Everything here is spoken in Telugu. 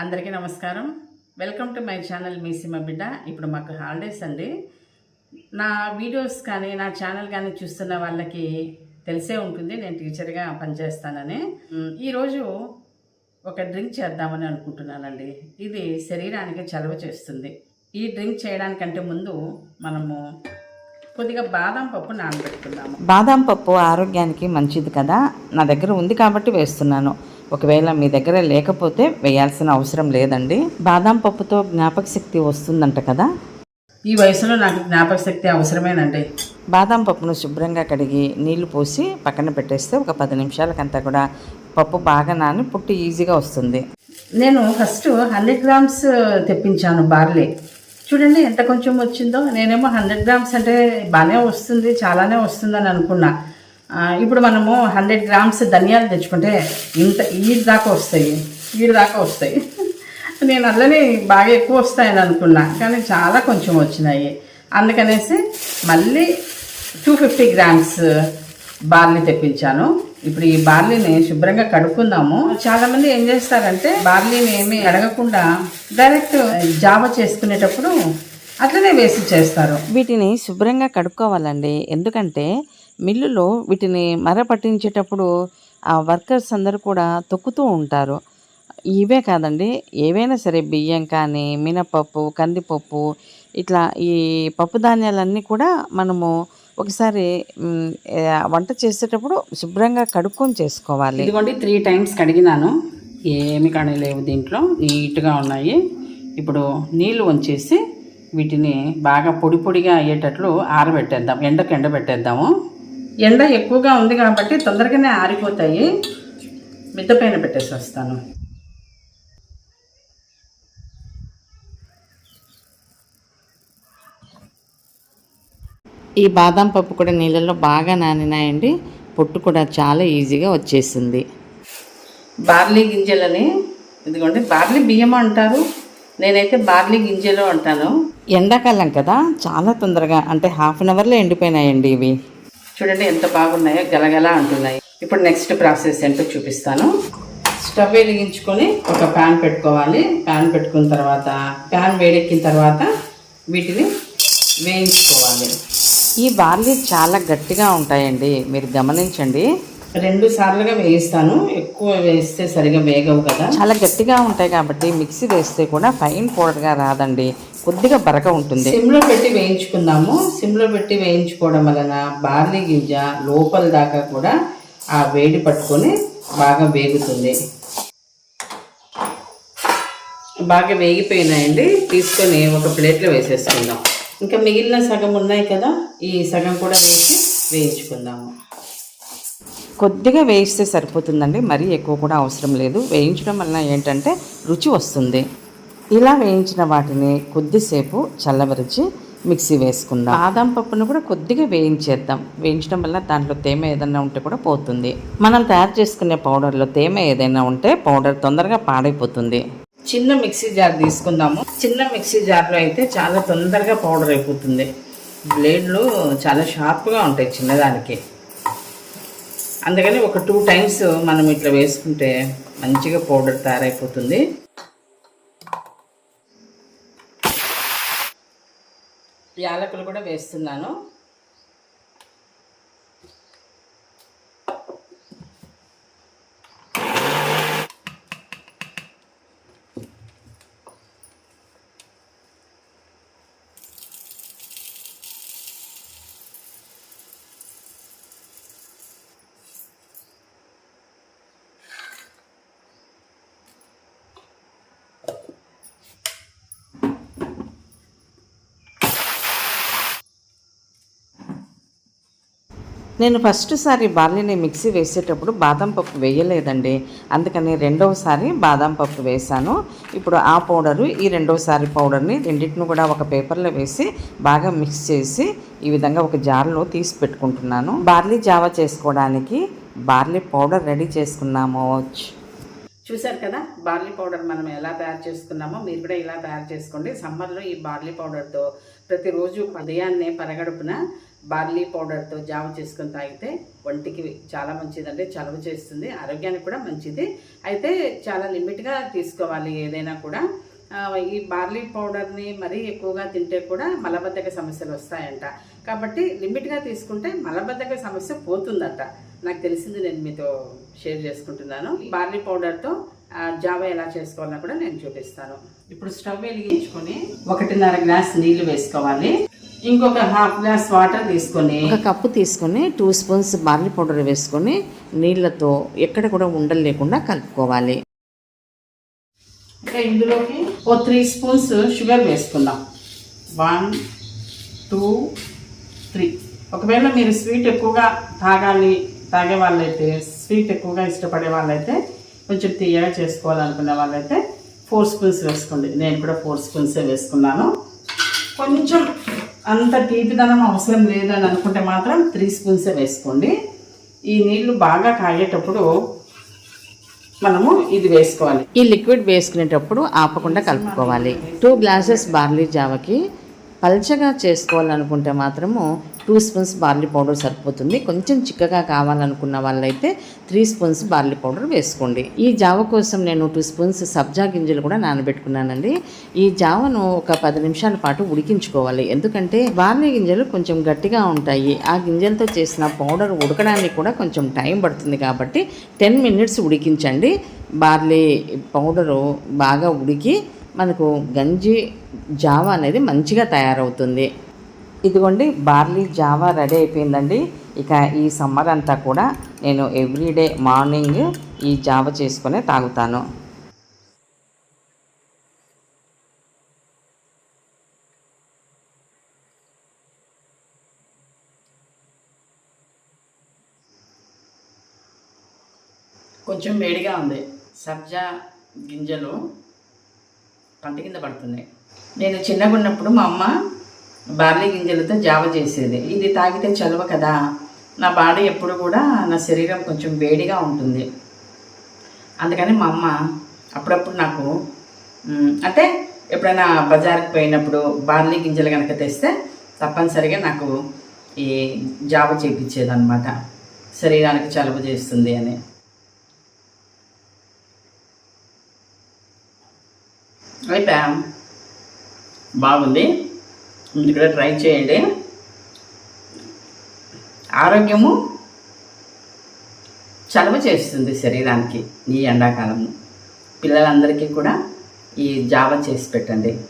అందరికీ నమస్కారం. వెల్కమ్ టు మై ఛానల్ మీ సిమ బిడ్డ. ఇప్పుడు మాకు హాలిడేస్ అండి. నా వీడియోస్ కానీ నా ఛానల్ కానీ చూస్తున్న వాళ్ళకి తెలిసే ఉంటుంది. నేను టీచర్గా పనిచేస్తానని. ఈరోజు ఒక డ్రింక్ చేద్దామని అనుకుంటున్నానండి. ఇది శరీరానికి చలవ చేస్తుంది. ఈ డ్రింక్ చేయడానికంటే ముందు మనము కొద్దిగా బాదం పప్పు నానబెట్టుకుందాము. బాదాం పప్పు ఆరోగ్యానికి మంచిది కదా. నా దగ్గర ఉంది కాబట్టి వేస్తున్నాను. ఒకవేళ మీ దగ్గర లేకపోతే వేయాల్సిన అవసరం లేదండి. బాదాం పప్పుతో జ్ఞాపక శక్తి వస్తుందంట కదా? ఈ వయసులో నాకు జ్ఞాపక శక్తి అవసరమేనండి. బాదాం పప్పును శుభ్రంగా కడిగి నీళ్ళు పోసి పక్కన పెట్టేస్తే ఒక పది నిమిషాలకంతా కూడా పప్పు బాగా నాని పుట్టి ఈజీగా వస్తుంది. నేను ఫస్ట్ హండ్రెడ్ గ్రామ్స్ తెప్పించాను బార్లీ. చూడండి ఎంత కొంచెం వచ్చిందో. నేనేమో హండ్రెడ్ గ్రామ్స్ అంటే బాగానే వస్తుంది చాలానే వస్తుందని అనుకున్నా. ఇప్పుడు మనము హండ్రెడ్ గ్రామ్స్ ధనియాలు తెచ్చుకుంటే ఇంత ఈడు దాకా వస్తాయి ఈడు దాకా వస్తాయి. నేను అల్లనే బాగా ఎక్కువ వస్తాయని అనుకున్నా కానీ చాలా కొంచెం వచ్చినాయి. అందుకనేసి మళ్ళీ టూ ఫిఫ్టీ గ్రామ్స్ బార్లీ తెప్పించాను. ఇప్పుడు ఈ బార్లీని శుభ్రంగా కడుక్కుందాము. చాలామంది ఏం చేస్తారంటే బార్లీని ఏమి అడగకుండా డైరెక్ట్ జావ చేసుకునేటప్పుడు అట్లనే వేసి చేస్తారు. వీటిని శుభ్రంగా కడుక్కోవాలండి. ఎందుకంటే మిల్లులో వీటిని మర పట్టించేటప్పుడు ఆ వర్కర్స్ అందరూ కూడా తొక్కుతూ ఉంటారు. ఇవే కాదండి ఏవైనా సరే బియ్యం కానీ మినపప్పు కందిపప్పు ఇట్లా ఈ పప్పు ధాన్యాలన్నీ కూడా మనము ఒకసారి వంట చేసేటప్పుడు శుభ్రంగా కడుక్కొని చేసుకోవాలి. ఇదిగోండి త్రీ టైమ్స్ కడిగినాను. ఏమి కడగలేవు దీంట్లో నీట్గా ఉన్నాయి. ఇప్పుడు నీళ్ళు వంచేసి వీటిని బాగా పొడి పొడిగా అయ్యేటట్లు ఆరబెట్టేద్దాం ఎండకు ఎండబెట్టేద్దాము ఎండ ఎక్కువగా ఉంది కాబట్టి తొందరగానే ఆరిపోతాయి. మిద్ద పైన పెట్టేసి వస్తాను. ఈ బాదం పప్పు కూడా నీళ్ళలో బాగా నానినాయండి. పొట్టు కూడా చాలా ఈజీగా వచ్చేసింది. బార్లీ గింజలని ఇదిగోండి బార్లీ బియ్యం అంటారు. నేనైతే బార్లీ గింజలు అంటాను. ఎండాకాలం కదా చాలా తొందరగా అంటే హాఫ్ అన్ అవర్లో ఎండిపోయినాయండి ఇవి. చూడండి ఎంత బాగున్నాయో గలగల అంటున్నాయి. ఇప్పుడు నెక్స్ట్ ప్రాసెస్ ఏంటో చూపిస్తాను. స్టవ్ వెలిగించుకొని ఒక ప్యాన్ పెట్టుకోవాలి. ప్యాన్ పెట్టుకున్న తర్వాత ప్యాన్ వేడెక్కిన తర్వాత వీటిని వేయించుకోవాలి. ఈ బార్లీ చాలా గట్టిగా ఉంటాయండి. మీరు గమనించండి. రెండు సార్లుగా వేయిస్తాను. ఎక్కువ వేస్తే సరిగా వేగవు కదా. చాలా గట్టిగా ఉంటాయి కాబట్టి మిక్సీ వేస్తే కూడా ఫైన్ పౌడర్గా రాదండి. కొద్దిగా బరక ఉంటుంది. సిమ్లో పెట్టి వేయించుకుందాము. సిమ్లో పెట్టి వేయించుకోవడం వలన బార్లీ గింజ లోపల దాకా కూడా ఆ వేడి పట్టుకొని బాగా వేగుతుంది. బాగా వేగిపోయినాయండి. తీసుకొని ఒక ప్లేట్లో వేసేసుకుందాం. ఇంకా మిగిలిన సగం ఉన్నాయి కదా. ఈ సగం కూడా వేసి వేయించుకుందాము. కొద్దిగా వేయిస్తే సరిపోతుందండి మరీ ఎక్కువ కూడా అవసరం లేదు. వేయించడం వలన ఏంటంటే రుచి వస్తుంది. ఇలా వేయించిన వాటిని కొద్దిసేపు చల్లబరిచి మిక్సీ వేసుకుందాం. బాదం పప్పును కూడా కొద్దిగా వేయించేద్దాం. వేయించడం వల్ల దాంట్లో తేమ ఏదైనా ఉంటే కూడా పోతుంది. మనం తయారు చేసుకునే పౌడర్లో తేమ ఏదైనా ఉంటే పౌడర్ తొందరగా పాడైపోతుంది. చిన్న మిక్సీ జార్ తీసుకుందాము. చిన్న మిక్సీ జార్లో అయితే చాలా తొందరగా పౌడర్ అయిపోతుంది. బ్లేడ్లు చాలా షార్ప్గా ఉంటాయి చిన్నదానికి. అందుకని ఒక టూ టైమ్స్ మనం ఇట్లా వేసుకుంటే మంచిగా పౌడర్ తయారైపోతుంది. యాలకులు కూడా వేస్తున్నాను. నేను ఫస్ట్ సారి బార్లీని మిక్సీ వేసేటప్పుడు బాదం పప్పు వేయలేదండి. అందుకని రెండవసారి బాదం పప్పు వేశాను. ఇప్పుడు ఆ పౌడరు ఈ రెండవసారి పౌడర్ని రెండింటిని కూడా ఒక పేపర్లో వేసి బాగా మిక్స్ చేసి ఈ విధంగా ఒక జార్లో తీసి పెట్టుకుంటున్నాను. బార్లీ జావా చేసుకోవడానికి బార్లీ పౌడర్ రెడీ చేసుకున్నాము. చూశారు కదా బార్లీ పౌడర్ మనం ఎలా తయారు చేసుకున్నామో మీరు కూడా ఇలా తయారు చేసుకోండి. సమ్మర్లో ఈ బార్లీ పౌడర్తో ప్రతిరోజు ఉదయాన్నే పరగడుపున బార్లీ పౌడర్తో జావ చేసుకొని తాగితే ఒంటికి చాలా మంచిదంటే చలవ చేస్తుంది ఆరోగ్యానికి కూడా మంచిది. అయితే చాలా లిమిట్గా తీసుకోవాలి ఏదైనా కూడా. ఈ బార్లీ పౌడర్ని మరీ ఎక్కువగా తింటే కూడా మలబద్ధక సమస్యలు వస్తాయంట. కాబట్టి లిమిట్గా తీసుకుంటే మలబద్ధక సమస్య పోతుందట. నాకు తెలిసింది నేను మీతో షేర్ చేసుకుంటున్నాను. ఈ బార్లీ పౌడర్తో జావ ఎలా చేసుకోవాలో కూడా నేను చూపిస్తాను. ఇప్పుడు స్టవ్ వెలిగించుకొని ఒకటిన్నర గ్లాస్ నీళ్ళు వేసుకోవాలి. ఇంకొక హాఫ్ గ్లాస్ వాటర్ తీసుకొని ఒక కప్పు తీసుకొని టూ స్పూన్స్ బార్లీ పౌడర్ వేసుకొని నీళ్ళతో ఎక్కడ కూడా ఉండలు లేకుండా కలుపుకోవాలి. ఇంకా ఇందులోకి ఓ త్రీ స్పూన్స్ షుగర్ వేసుకుందాం. One two three. ఒకవేళ మీరు స్వీట్ ఎక్కువగా తాగాలి తాగే వాళ్ళైతే స్వీట్ ఎక్కువగా ఇష్టపడే వాళ్ళైతే కొంచెం తీయగా చేసుకోవాలనుకునే వాళ్ళైతే ఫోర్ స్పూన్స్ వేసుకోండి. నేను కూడా ఫోర్ స్పూన్సే వేసుకున్నాను. కొంచెం అంత తీపిదనం అవసరం లేదని అనుకుంటే మాత్రం త్రీ స్పూన్సే వేసుకోండి. ఈ నీళ్ళు బాగా కాగేటప్పుడు మనము ఇది వేసుకోవాలి. ఈ లిక్విడ్ వేసుకునేటప్పుడు ఆపకుండా కలుపుకోవాలి. టూ గ్లాసెస్ బార్లీ జావకి పల్చగా చేసుకోవాలనుకుంటే మాత్రము టూ స్పూన్స్ బార్లీ పౌడర్ సరిపోతుంది. కొంచెం చిక్కగా కావాలనుకున్న వాళ్ళైతే త్రీ స్పూన్స్ బార్లీ పౌడర్ వేసుకోండి. ఈ జావ కోసం నేను టూ స్పూన్స్ సబ్జా గింజలు కూడా నానబెట్టుకున్నానండి. ఈ జావను ఒక పది నిమిషాల పాటు ఉడికించుకోవాలి. ఎందుకంటే బార్లీ గింజలు కొంచెం గట్టిగా ఉంటాయి. ఆ గింజలతో చేసిన పౌడర్ ఉడకడానికి కూడా కొంచెం టైం పడుతుంది కాబట్టి టెన్ మినిట్స్ ఉడికించండి. బార్లీ పౌడరు బాగా ఉడికి మనకు గంజి జావ అనేది మంచిగా తయారవుతుంది. ఇదిగోండి బార్లీ జావా రెడీ అయిపోయిందండి. ఇక ఈ సమ్మర్ అంతా కూడా నేను ఎవ్రీడే మార్నింగ్ ఈ జావ చేసుకునే తాగుతాను. కొంచెం వేడిగా ఉంది. సబ్జా గింజలు పంట కింద పడుతున్నాయి. నేను చిన్నగా ఉన్నప్పుడు మా అమ్మ బార్లీ గింజలతో జావ చేసేది. ఇది తాగితే చలువ కదా. నా బాడీ ఎప్పుడు కూడా నా శరీరం కొంచెం వేడిగా ఉంటుంది. అందుకని మా అమ్మ అప్పుడప్పుడు నాకు అంటే ఎప్పుడైనా బజార్కి పోయినప్పుడు బార్లీ గింజలు కనుక తెస్తే తప్పనిసరిగా నాకు ఈ జావ చేయించేదనమాట శరీరానికి చలువ చేస్తుంది అని. అయితే బాగుంది? మీరు కూడా ట్రై చేయండి. ఆరోగ్యము చలవ చేస్తుంది శరీరానికి ఈ ఎండాకాలము. పిల్లలందరికీ కూడా ఈ జావ చేసి పెట్టండి.